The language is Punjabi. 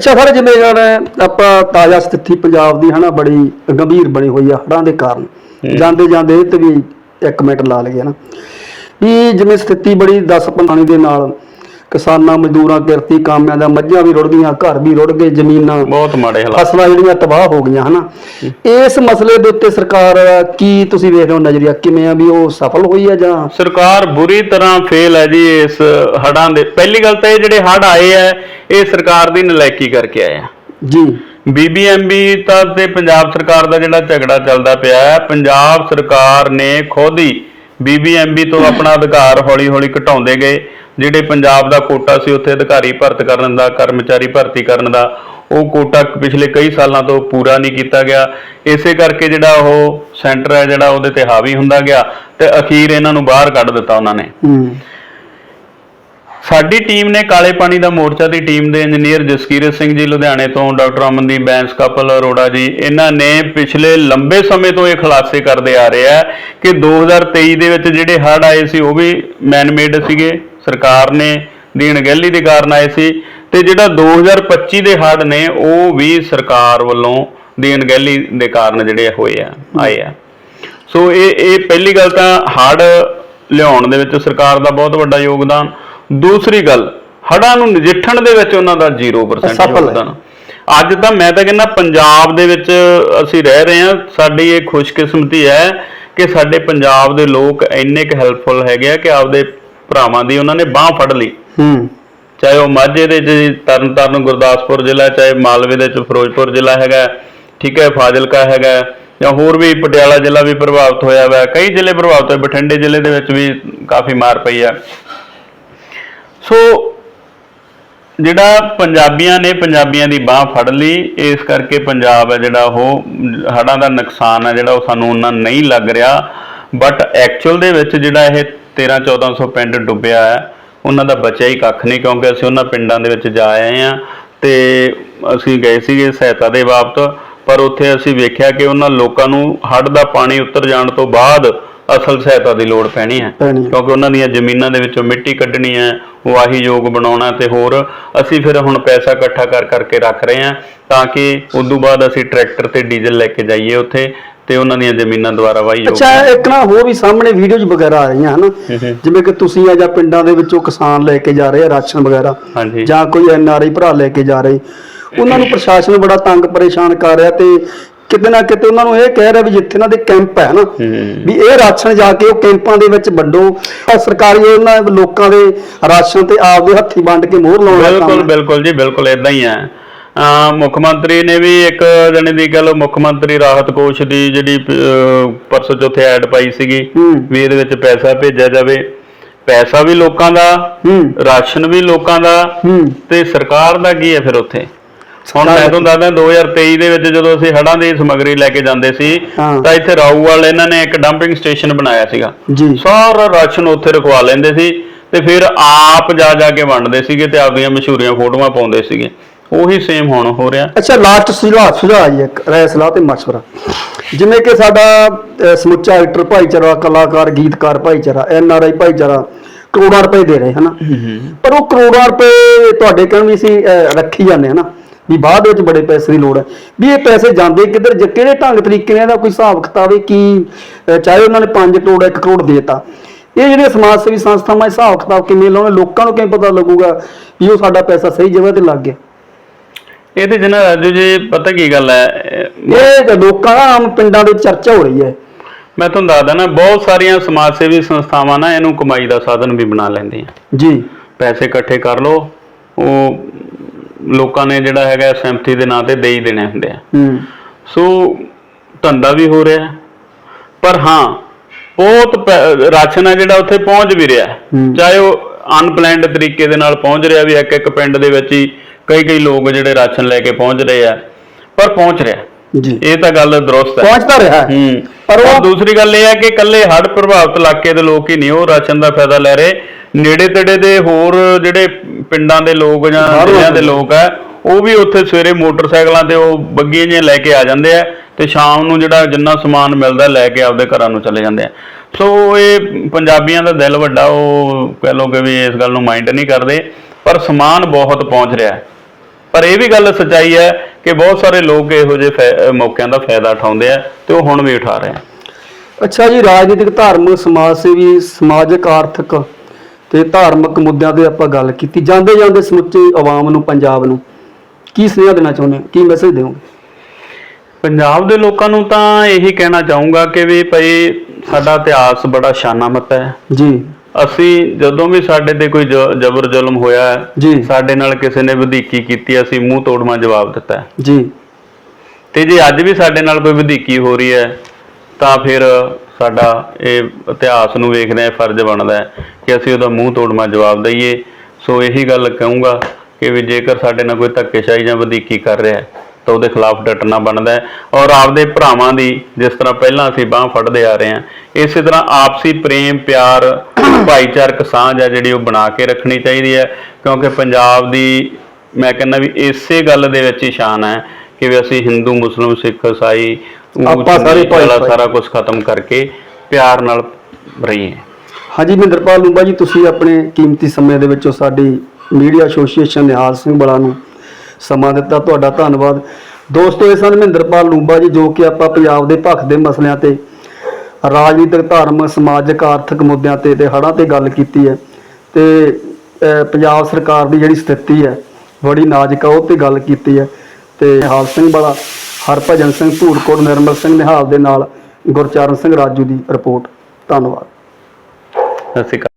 ਅੱਛਾ ਸਰ ਜਿਵੇਂ ਹੁਣ ਆਪਾਂ ਤਾਜ਼ਾ ਸਥਿਤੀ ਪੰਜਾਬ ਦੀ ਹਨਾ ਬੜੀ ਗੰਭੀਰ ਬਣੀ ਹੋਈ ਆ ਹੜ੍ਹਾਂ ਦੇ ਕਾਰਨ। ਜਾਂਦੇ ਜਾਂਦੇ ਤੇ ਵੀ ਇੱਕ ਮਿੰਟ ਲਾ ਲਈਏ ਨਾ। ਵੀ ਜਿਵੇਂ ਸਥਿਤੀ ਬੜੀ 10 ਪਾਣੀ ਦੇ ਨਾਲ ਕਿਸਾਨਾਂ ਮਜ਼ਦੂਰਾਂ ਕਿਰਤੀ ਕਾਮਿਆਂ ਦਾ ਮੱਝਾਂ ਵੀ ਰੁੜ ਗਈਆਂ ਘਰ ਵੀ ਰੁੜ ਗਏ ਜ਼ਮੀਨਾਂ ਬਹੁਤ ਮਾੜੇ ਹਾਲਾਤ। ਫਸਲਾਂ ਜਿਹੜੀਆਂ ਤਬਾਹ ਹੋ ਗਈਆਂ ਹਨਾ? ਇਸ ਮਸਲੇ ਦੇ ਉੱਤੇ ਸਰਕਾਰ ਕੀ ਤੁਸੀਂ ਵੇਖ ਰਹੇ ਹੋ ਨਜ਼ਰੀਆ? ਕਿਵੇਂ ਆ ਵੀ ਉਹ ਸਫਲ ਹੋਈ ਆ ਜਾਂ? ਸਰਕਾਰ ਬੁਰੀ ਤਰ੍ਹਾਂ ਫੇਲ ਹੈ ਜੀ ਇਸ ਹੜਾਂ ਦੇ। ਪਹਿਲੀ ਗੱਲ ਤਾਂ ਇਹ ਜਿਹੜੇ ਹੜ ਆਏ ਆ ਇਹ ਸਰਕਾਰ ਦੀ ਨਲਾਇਕੀ ਕਰਕੇ ਆਏ ਆ। ਜੀ। ਬੀਬੀਐਮਬੀ ਤਾਂ ਤੇ ਪੰਜਾਬ ਸਰਕਾਰ ਦਾ ਜਿਹੜਾ ਝਗੜਾ ਚੱਲਦਾ ਪਿਆ ਹੈ ਪੰਜਾਬ ਸਰਕਾਰ ਨੇ ਖੁਦ ਹੀ ਬੀਬੀਐਮਬੀ ਤੋਂ ਆਪਣਾ ਅਧਿਕਾਰ ਹੌਲੀ-ਹੌਲੀ ਘਟਾਉਂਦੇ ਗਏ, ਜਿਹੜੇ ਪੰਜਾਬ ਦਾ ਕੋਟਾ ਸੀ ਉੱਥੇ ਅਧਿਕਾਰੀ ਭਰਤ ਕਰਨ ਦਾ, ਕਰਮਚਾਰੀ ਭਰਤੀ ਕਰਨ ਦਾ, ਉਹ ਕੋਟਾ ਪਿਛਲੇ ਕਈ ਸਾਲਾਂ ਤੋਂ ਪੂਰਾ ਨਹੀਂ ਕੀਤਾ ਗਿਆ। ਇਸੇ ਕਰਕੇ ਜਿਹੜਾ ਉਹ ਸੈਂਟਰ ਹੈ, ਜਿਹੜਾ ਉਹਦੇ ਤੇ ਹਾਵੀ ਹੁੰਦਾ ਗਿਆ ਤੇ ਅਖੀਰ ਇਹਨਾਂ ਨੂੰ ਬਾਹਰ ਕੱਢ ਦਿੱਤਾ ਉਹਨਾਂ ਨੇ। ਸਾਡੀ ਟੀਮ ਨੇ ਕਾਲੇ ਪਾਣੀ ਦਾ ਮੋਰਚਾ ਦੀ ਟੀਮ ਦੇ ਇੰਜੀਨੀਅਰ ਜਸਕੀਰਤ ਸਿੰਘ ਜੀ, ਲੁਧਿਆਣੇ ਤੋਂ, ਡਾਕਟਰ ਅਮਨਦੀਪ ਬੈਂਸ ਕਪਲ ਅਰੋੜਾ ਜੀ, ਇਹਨਾਂ ਨੇ ਪਿਛਲੇ ਲੰਬੇ ਸਮੇਂ ਤੋਂ ਇਹ ਖੁਲਾਸੇ ਕਰਦੇ ਆ ਰਹੇ ਆ ਕਿ 2023 ਦੇ ਵਿੱਚ ਜਿਹੜੇ ਹੜ੍ਹ ਆਏ ਸੀ, ਉਹ ਵੀ ਮੈਨ ਮੇਡ ਸੀਗੇ। ਸਰਕਾਰ ਨੇ ਦੀ ਅਣਗਹਿਲੀ ਦੇ ਕਾਰਨ ਆਏ ਸੀ ਤੇ ਜਿਹੜਾ 2025 ਦੇ ਹੜ੍ਹ ਨੇ, ਉਹ ਵੀ ਸਰਕਾਰ ਵੱਲੋਂ ਦੀ ਅਣਗਹਿਲੀ ਦੇ ਕਾਰਨ ਜਿਹੜੇ ਹੋਏ ਆ, ਆਏ ਆ। ਸੋ ਇਹ ਇਹ ਪਹਿਲੀ ਗੱਲ ਤਾਂ ਹੜ੍ਹ ਲਿਆਉਣ ਦੇ ਵਿੱਚ ਸਰਕਾਰ ਦਾ ਬਹੁਤ ਵੱਡਾ ਯੋਗਦਾਨ ਦੂਸਰੀ ਗੱਲ ਹੜਾਂ ਨੂੰ ਨਜਿੱਠਣ ਦੇ ਵਿੱਚ ਉਹਨਾਂ ਦਾ 0% ਸਫਲ ਹੈ। ਯੋਗਦਾਨ। ਅੱਜ ਤਾਂ ਮੈਂ ਤਾਂ ਕਹਿੰਦਾ ਪੰਜਾਬ ਦੇ ਵਿੱਚ ਅਸੀਂ ਰਹਿ ਰਹੇ ਹਾਂ ਸਾਡੀ ਇਹ ਖੁਸ਼ਕਿਸਮਤੀ ਹੈ ਕਿ ਸਾਡੇ ਪੰਜਾਬ ਦੇ ਲੋਕ ਇੰਨੇ ਕੁ ਹੈਲਪਫੁਲ ਹੈਗੇ ਆ ਕਿ ਆਪਦੇ ਭਰਾਵਾਂ ਦੀ ਉਹਨਾਂ ਨੇ ਬਾਹ ਫੜ ਲਈ। ਹੂੰ। ਚਾਹੇ ਉਹ ਮਾਝੇ ਦੇ ਚ ਤਰਨ ਤਾਰਨ ਗੁਰਦਾਸਪੁਰ ਜ਼ਿਲ੍ਹਾ ਚਾਹੇ ਮਾਲਵੇ ਦੇ ਚ ਫਿਰੋਜ਼ਪੁਰ ਜ਼ਿਲ੍ਹਾ ਹੈਗਾ ਠੀਕ ਹੈ ਫਾਜ਼ਿਲਕਾ ਹੈਗਾ ਜਾਂ ਹੋਰ ਵੀ ਪਟਿਆਲਾ ਜ਼ਿਲ੍ਹਾ ਵੀ ਪ੍ਰਭਾਵਿਤ ਹੋਇਆ ਹੋਇਆ ਕਈ ਜ਼ਿਲ੍ਹੇ ਪ੍ਰਭਾਵਿਤ ਹੋਏ ਬਠਿੰਡੇ ਜ਼ਿਲ੍ਹੇ ਦੇ ਵਿੱਚ ਵੀ ਕਾਫੀ ਮਾਰ ਪਈ ਆ। ਸੋ ਜਿਹੜਾ ਪੰਜਾਬੀਆਂ ਨੇ ਪੰਜਾਬੀਆਂ ਦੀ ਬਾਹ ਫੜ ਲਈ, ਇਸ ਕਰਕੇ ਪੰਜਾਬ ਹੈ ਜਿਹੜਾ ਉਹ ਹੜਾਂ ਦਾ ਨੁਕਸਾਨ ਹੈ ਜਿਹੜਾ ਉਹ ਸਾਨੂੰ ਉਹਨਾਂ ਨਹੀਂ ਲੱਗ ਰਿਹਾ। ਬਟ ਐਕਚੁਅਲ ਦੇ ਵਿੱਚ ਜਿਹੜਾ ਇਹ 13 1400 ਪਿੰਡ ਡੁੱਬਿਆ ਹੈ ਉਹਨਾਂ ਦਾ ਬਚਿਆ ਹੀ ਕੱਖ ਨਹੀਂ ਕਿਉਂਕਿ ਅਸੀਂ ਉਹਨਾਂ ਪਿੰਡਾਂ ਦੇ ਵਿੱਚ ਜਾ ਆਏ ਆ ਤੇ ਅਸੀਂ ਗਏ ਸੀਗੇ ਸਹਾਇਤਾ ਦੇ ਬਾਬਤ ਪਰ ਉੱਥੇ ਅਸੀਂ ਵੇਖਿਆ ਕਿ ਉਹਨਾਂ ਲੋਕਾਂ ਨੂੰ ਹੜ੍ਹ ਦਾ ਪਾਣੀ ਉਤਰ ਜਾਣ ਤੋਂ ਬਾਅਦ ਅਸਲ ਸਹਾਇਤਾ ਦੀ ਲੋੜ ਪੈਣੀ ਹੈ। ਪੈਣੀ ਹੈ। ਕਿਉਂਕਿ ਉਹਨਾਂ ਦੀਆਂ ਜ਼ਮੀਨਾਂ ਦੇ ਵਿੱਚੋਂ ਮਿੱਟੀ ਕੱਢਣੀ ਹੈ ਵਾਹੀ ਯੋਗ ਬਣਾਉਣਾ ਤੇ ਹੋਰ। ਅਸੀਂ ਫਿਰ ਹੁਣ ਪੈਸਾ ਇਕੱਠਾ ਕਰ ਕਰਕੇ ਰੱਖ ਰਹੇ ਹਾਂ ਤਾਂ ਕਿ ਉਸ ਤੋਂ ਬਾਅਦ ਅਸੀਂ ਟਰੈਕਟਰ ਤੇ ਡੀਜ਼ਲ ਲੈ ਕੇ ਜਾਈਏ ਉੱਥੇ ਤੇ ਉਹਨਾਂ ਦੀਆਂ ਜ਼ਮੀਨਾਂ ਦੁਆਰਾ ਵਾਹੀ ਯੋਗ ਅੱਛਾ ਇੱਕ ਨਾ ਹੋਰ ਵੀ ਸਾਹਮਣੇ ਵੀਡੀਓਜ਼ ਵਗੈਰਾ ਆ ਰਹੀਆਂ ਹਨ? ਜਿਵੇਂ ਕਿ ਤੁਸੀਂ ਆ ਜਾਂ ਪਿੰਡਾਂ ਦੇ ਵਿੱਚੋਂ ਕਿਸਾਨ ਲੈ ਕੇ ਜਾ ਰਹੇ ਆ ਰਾਸ਼ਨ ਵਗੈਰਾ। ਹਾਂਜੀ। ਜਾਂ ਕੋਈ ਐਨਆਰਆਈ ਭਰਾ ਲੈ ਕੇ ਜਾ ਰਹੇ। ਉਹਨਾਂ ਨੂੰ ਪ੍ਰਸ਼ਾਸਨ ਬੜਾ ਤੰਗ ਪਰੇਸ਼ਾਨ ਕਰ ਰਿਹਾ ਤੇ ਕਿਤੇ ਨਾ ਕਿਤੇ ਉਹਨਾਂ ਨੂੰ ਇਹ ਕਹਿ ਰਿਹਾ ਵੀ ਜਿੱਥੇ ਇਹਨਾਂ ਦੇ ਕੈਂਪ ਹੈ ਨਾ। ਵੀ ਇਹ ਰਾਸ਼ਨ ਜਾ ਕੇ ਉਹ ਕੈਂਪਾਂ ਦੇ ਵਿੱਚ ਵੰਡੋ ਤਾਂ ਸਰਕਾਰੀ ਉਹਨਾਂ ਲੋਕਾਂ ਦੇ ਰਾਸ਼ਨ ਤੇ ਆਪਦੇ ਹੱਥੀ ਵੰਡ ਕੇ ਮੋਹਰ ਲਾਉਣ ਦਾ ਬਿਲਕੁਲ ਕੰਮ। ਬਿਲਕੁਲ ਜੀ ਬਿਲਕੁਲ ਇਦਾਂ ਹੀ ਹੈ ਮੁੱਖ ਮੰਤਰੀ ਨੇ ਵੀ ਇੱਕ ਜਣੇ ਦੀ ਗੱਲ ਮੁੱਖ ਮੰਤਰੀ ਰਾਹਤ ਕੋਸ਼ ਦੀ ਜਿਹੜੀ ਪਰਸੋਂ ਚੌਥੇ ਐਡ ਪਾਈ ਸੀਗੀ। ਵੀ ਇਹਦੇ ਵਿੱਚ ਪੈਸਾ ਭੇਜਿਆ ਜਾਵੇ ਪੈਸਾ ਵੀ ਲੋਕਾਂ ਦਾ ਰਾਸ਼ਨ ਵੀ ਲੋਕਾਂ ਦਾ ਤੇ ਸਰਕਾਰ ਦਾ ਕੀ ਹੈ ਫਿਰ ਉੱਥੇ ਹੁਣ ਮੈਂ ਤੁਹਾਨੂੰ ਦੱਸਦਾ 2023 ਦੇ ਵਿੱਚ ਜਦੋਂ ਅਸੀਂ ਹੜਾਂ ਦੀ ਸਮੱਗਰੀ ਲੈ ਕੇ ਜਾਂਦੇ ਸੀ ਹਾਂ। ਤਾਂ ਇੱਥੇ ਰਾਊਵਾਲ ਇਹਨਾਂ ਨੇ ਇੱਕ ਡੰਪਿੰਗ ਸਟੇਸ਼ਨ ਬਣਾਇਆ ਸੀਗਾ। ਜੀ। ਸਾਰਾ ਰਾਸ਼ਨ ਉੱਥੇ ਰਖਵਾ ਲੈਂਦੇ ਸੀ ਤੇ ਫਿਰ ਆਪ ਜਾ ਜਾ ਕੇ ਵੰਡਦੇ ਸੀਗੇ ਤੇ ਆਪਦੀਆਂ ਮਸ਼ਹੂਰੀਆਂ ਫੋਟੋਆਂ ਪਾਉਂਦੇ ਸੀਗੇ। ਉਹੀ ਸੇਮ ਹੁਣ ਹੋ ਰਿਹਾ। ਅੱਛਾ ਲਾਸਟ ਸੁਝਾਅ ਸੁਝਾਅ ਜੀ ਇੱਕ ਰਾਏ ਸਲਾਹ ਤੇ ਮਸ਼ਵਰਾ। ਜਿਵੇਂ ਕਿ ਸਾਡਾ ਅਹ, ਸਮੁੱਚਾ ਐਕਟਰ ਭਾਈਚਾਰਾ ਕਲਾਕਾਰ ਗੀਤਕਾਰ ਭਾਈਚਾਰਾ ਐਨ ਆਰ ਆਈ ਭਾਈਚਾਰਾ ਕਰੋੜਾਂ ਰੁਪਏ ਦੇ ਰਹੇ ਹਨਾ? ਪਰ ਉਹ ਕਰੋੜਾਂ ਰੁਪਏ ਤੁਹਾਡੇ ਕਹਿਣ ਵੀ ਅਸੀਂ ਅਹ, ਰੱਖੀ ਜਾਂਦੇ ਹਨਾ? ਵੀ ਬਾਅਦ ਵਿੱਚ ਬੜੇ ਪੈਸੇ ਦੀ ਲੋੜ ਹੈ। ਵੀ ਇਹ ਪੈਸੇ ਜਾਂਦੇ ਕਿੱਧਰ ਜ- ਕਿਹੜੇ ਢੰਗ ਤਰੀਕੇ ਨਾਲ ਇਹਦਾ ਕੋਈ ਹਿਸਾਬ ਕਿਤਾਬ ਹੈ ਕੀ ਅਹ, ਚਾਹੇ ਉਹਨਾਂ ਨੇ 5 ਕਰੋੜ 1 ਕਰੋੜ ਦੇਤਾ। ਇਹ ਜਿਹੜੇ ਸਮਾਜ ਸੇਵੀ ਸੰਸਥਾਵਾਂ ਇਹ ਹਿਸਾਬ ਕਿਤਾਬ ਕਿਵੇਂ ਲਾਉਣੇ ਲੋਕਾਂ ਨੂੰ ਕਿਵੇਂ ਪਤਾ ਲੱਗੂਗਾ ਵੀ ਉਹ ਸਾਡਾ ਪੈਸਾ ਸਹੀ ਜਗ੍ਹਾ ਤੇ ਲੱਗ ਗਿਆ? ਇਹਦੇ ਜਨਾ ਰਾਜੂ ਜੀ ਪਤਾ ਕੀ ਗੱਲ ਹੈ ਅਹ ਇਹ ਤਾਂ ਲੋਕਾਂ ਦਾ ਆਮ ਪਿੰਡਾਂ ਦੇ ਚਰਚਾ ਹੋ ਰਹੀ ਹੈ। ਮੈਂ ਤੁਹਾਨੂੰ ਦੱਸਦਾ ਨਾ ਬਹੁਤ ਸਾਰੀਆਂ ਸਮਾਜ ਸੇਵੀ ਸੰਸਥਾਵਾਂ ਨਾ ਇਹਨੂੰ ਕਮਾਈ ਦਾ ਸਾਧਨ ਵੀ ਬਣਾ ਲੈਂਦੀਆਂ। ਜੀ। ਪੈਸੇ ਇਕੱਠੇ ਕਰ ਲਓ ਉਹ ਲੋਕਾਂ ਨੇ ਜਿਹੜਾ ਹੈਗਾ ਸਹਿਮਤੀ ਦੇ ਨਾਂ ਤੇ ਦੇ ਹੀ ਦੇਣੇ ਹੁੰਦੇ ਆ। ਹੂੰ। ਸੋ ਧੰਦਾ ਵੀ ਹੋ ਰਿਹਾ। ਪਰ ਹਾਂ ਬਹੁਤ ਰਾਸ਼ਨ ਹੈ ਜਿਹੜਾ ਉੱਥੇ ਪਹੁੰਚ ਵੀ ਰਿਹਾ। ਚਾਹੇ ਉਹ ਅਨਪਲੈਨਡ ਤਰੀਕੇ ਦੇ ਨਾਲ ਪਹੁੰਚ ਰਿਹਾ ਵੀ ਇੱਕ ਇੱਕ ਪਿੰਡ ਦੇ ਵਿੱਚ ਹੀ ਕਈ ਕਈ ਲੋਕ ਜਿਹੜੇ ਰਾਸ਼ਨ ਲੈ ਕੇ ਪਹੁੰਚ ਰਹੇ ਆ ਪਰ ਪਹੁੰਚ ਰਿਹਾ। ਜੀ। ਇਹ ਤਾਂ ਗੱਲ ਦਰੁਸਤ ਹੈ। ਪਹੁੰਚਦਾ ਰਿਹਾ ਹੈ। ਹੂੰ। ਪਰ ਉਹ- ਦੂਸਰੀ ਗੱਲ ਇਹ ਹੈ ਕਿ ਇਕੱਲੇ ਹੜ੍ਹ ਪ੍ਰਭਾਵਿਤ ਇਲਾਕੇ ਦੇ ਲੋਕ ਹੀ ਨਹੀਂ ਉਹ ਰਾਸ਼ਨ ਦਾ ਫਾਇਦਾ ਲੈ ਰਹੇ। ਨੇੜੇ ਤੇੜੇ ਦੇ ਹੋਰ ਜਿਹੜੇ ਪਿੰਡਾਂ ਦੇ ਲੋਕ ਜਾਂ ਜ਼ਿਲ੍ਹਿਆਂ ਦੇ। ਲੋਕ। ਆ ਉਹ ਵੀ ਉੱਥੇ ਸਵੇਰੇ ਮੋਟਰਸਾਈਕਲਾਂ ਤੇ ਉਹ ਬੱਗੀਆਂ ਜਿਹੀਆਂ ਲੈ ਕੇ ਆ ਜਾਂਦੇ ਆ ਤੇ ਸ਼ਾਮ ਨੂੰ ਜਿਹੜਾ ਜਿੰਨਾ ਸਮਾਨ ਮਿਲਦਾ ਲੈ ਕੇ ਆਪਦੇ ਘਰਾਂ ਨੂੰ ਚਲੇ ਜਾਂਦੇ ਆ। ਸੋ ਇਹ ਪੰਜਾਬੀਆਂ ਦਾ ਦਿਲ ਵੱਡਾ ਉਹ ਕਹਿ ਲਓ ਕਿ ਵੀ ਇਸ ਗੱਲ ਨੂੰ ਮਾਈਂਡ ਨਹੀਂ ਕਰਦੇ ਪਰ ਸਮਾਨ ਬਹੁਤ ਪਹੁੰਚ ਰਿਹਾ ਹੈ। ਪਰ ਇਹ ਵੀ ਗੱਲ ਸੱਚਾਈ ਹੈ ਕਿ ਬਹੁਤ ਸਾਰੇ ਲੋਕ ਇਹੋ ਜਿਹੇ ਮੌਕਿਆਂ ਦਾ ਫਾਇਦਾ ਉਠਾਉਂਦੇ ਆ ਤੇ ਉਹ ਹੁਣ ਵੀ ਉਠਾ ਰਹੇ ਆ। ਅੱਛਾ ਜੀ ਰਾਜਨੀਤਿਕ ਧਾਰਮਿਕ ਸਮਾਜ ਸੇਵੀ ਸਮਾਜਿਕ ਆਰਥਿਕ ਤੇ ਧਾਰਮਿਕ ਮੁੱਦਿਆਂ ਤੇ ਆਪਾਂ ਗੱਲ ਕੀਤੀ। ਜਾਂਦੇ ਜਾਂਦੇ ਸਮੁੱਚੇ ਆਵਾਮ ਨੂੰ ਪੰਜਾਬ ਨੂੰ ਕੀ ਸੁਨੇਹਾ ਦੇਣਾ ਚਾਹੁੰਦੇ ਹੋ? ਕੀ ਮੈਸੇਜ ਦਿਓਗੇ? ਪੰਜਾਬ ਦੇ ਲੋਕਾਂ ਨੂੰ ਤਾਂ ਇਹੀ ਕਹਿਣਾ ਚਾਹੂੰਗਾ ਕਿ ਵੀ ਭਈ ਸਾਡਾ ਇਤਿਹਾਸ ਬੜਾ ਸ਼ਾਨਾਮਤ ਹੈ। ਜੀ। ਅਸੀਂ ਜਦੋਂ ਵੀ ਸਾਡੇ ਤੇ ਕੋਈ ਜ- ਜ਼ਬਰ ਜ਼ੁਲਮ ਹੋਇਆ ਹੈ, ਜੀ। ਸਾਡੇ ਨਾਲ ਕਿਸੇ ਨੇ ਵਧੀਕੀ ਕੀਤੀ ਹੈ, ਅਸੀਂ ਮੂੰਹ ਤੋੜਵਾਂ ਜਵਾਬ ਦਿੱਤਾ ਹੈ। ਜੀ। ਤੇ ਜੇ ਅੱਜ ਵੀ ਸਾਡੇ ਨਾਲ ਕੋਈ ਵਧੀਕੀ ਹੋ ਰਹੀ ਹੈ ਤਾਂ ਫਿਰ ਸਾਡਾ ਇਹ ਇਤਿਹਾਸ ਨੂੰ ਵੇਖਦੇ ਆ ਫਰਜ਼ ਬਣਦਾ ਹੈ ਕਿ ਅਸੀਂ ਉਹਦਾ ਮੂੰਹ ਤੋੜਵਾਂ ਜਵਾਬ ਦਈਏ। ਸੋ ਇਹੀ ਗੱਲ ਕਹੂੰਗਾ ਕਿ ਵੀ ਜੇਕਰ ਸਾਡੇ ਨਾਲ ਕੋਈ ਧੱਕੇਸ਼ਾਹੀ ਜਾਂ ਵਧੀਕੀ ਕਰ ਰਿਹਾ ਹੈ ਤਾਂ ਉਹਦੇ ਖਿਲਾਫ ਡਟਣਾ ਬਣਦਾ ਹੈ। ਔਰ ਆਪਦੇ ਭਰਾਵਾਂ ਦੀ ਜਿਸ ਤਰ੍ਹਾਂ ਪਹਿਲਾਂ ਅਸੀਂ ਬਾਹ ਫੜਦੇ ਆ ਰਹੇ ਹਾਂ ਇਸੇ ਤਰ੍ਹਾਂ ਆਪਸੀ ਪ੍ਰੇਮ ਪਿਆਰ ਭਾਈਚਾਰਕ ਸਾਂਝ ਹੈ ਜਿਹੜੀ ਉਹ ਬਣਾ ਕੇ ਰੱਖਣੀ ਚਾਹੀਦੀ ਹੈ ਕਿਉਂਕਿ ਪੰਜਾਬ ਦੀ ਮੈਂ ਕਹਿੰਦਾ ਵੀ ਇਸੇ ਗੱਲ ਦੇ ਵਿੱਚ ਹੀ ਸ਼ਾਨ ਹੈ ਕਿ ਵੀ ਅਸੀਂ ਹਿੰਦੂ ਮੁਸਲਮ ਸਿੱਖ ਊਚ ਆਪਾਂ ਸਾਰੇ ਨੀਚ ਵਾਲਾ ਭਾਈ। ਭਾਈ। ਸਾਰਾ ਕੁਝ ਖਤਮ ਕਰਕੇ ਪਿਆਰ ਨਾਲ ਰਹੀਏ। ਹਾਂਜੀ ਮਹਿੰਦਰਪਾਲ ਲੂੰਬਾ ਜੀ ਤੁਸੀਂ ਆਪਣੇ ਕੀਮਤੀ ਸਮੇਂ ਦੇ ਵਿੱਚੋਂ ਸਾਡੀ ਮੀਡੀਆ ਐਸੋਸੀਏਸ਼ਨ ਨਿਹਾਲ ਸਿੰਘ ਬਲਾ ਨੂੰ ਸਮਾਂ ਦਿੱਤਾ ਤੁਹਾਡਾ ਧੰਨਵਾਦ। ਦੋਸਤੋ ਇਹ ਸਨ ਮਹਿੰਦਰਪਾਲ ਲੂੰਬਾ ਜੀ ਜੋ ਕਿ ਆਪਾਂ ਪੰਜਾਬ ਦੇ ਭੱਖ ਦੇ ਮਸਲਿਆਂ ਤੇ ਰਾਜਨੀਤਿਕ ਧਾਰਮਿਕ ਸਮਾਜਿਕ ਆਰਥਿਕ ਮੁੱਦਿਆਂ ਤੇ ਤੇ ਹੜ੍ਹਾਂ ਤੇ ਗੱਲ ਕੀਤੀ ਹੈ। ਤੇ ਪੰਜਾਬ ਸਰਕਾਰ ਦੀ ਜਿਹੜੀ ਸਥਿਤੀ ਹੈ ਬੜੀ ਨਾਜ਼ੁਕ ਆ ਉਹ ਤੇ ਗੱਲ ਕੀਤੀ ਹੈ। ਤੇ ਨਿਹਾਲ ਸਿੰਘ ਵਾਲਾ, ਹਰਭਜਨ ਸਿੰਘ ਧੂੜਕੋਟ ਨਿਰਮਲ ਸਿੰਘ ਨਿਹਾਲ ਦੇ ਨਾਲ ਗੁਰਚਰਨ ਸਿੰਘ ਰਾਜੂ ਦੀ ਰਿਪੋਰਟ। ਧੰਨਵਾਦ। ਸਤਿ ਸ਼੍ਰੀ ਅਕਾਲ।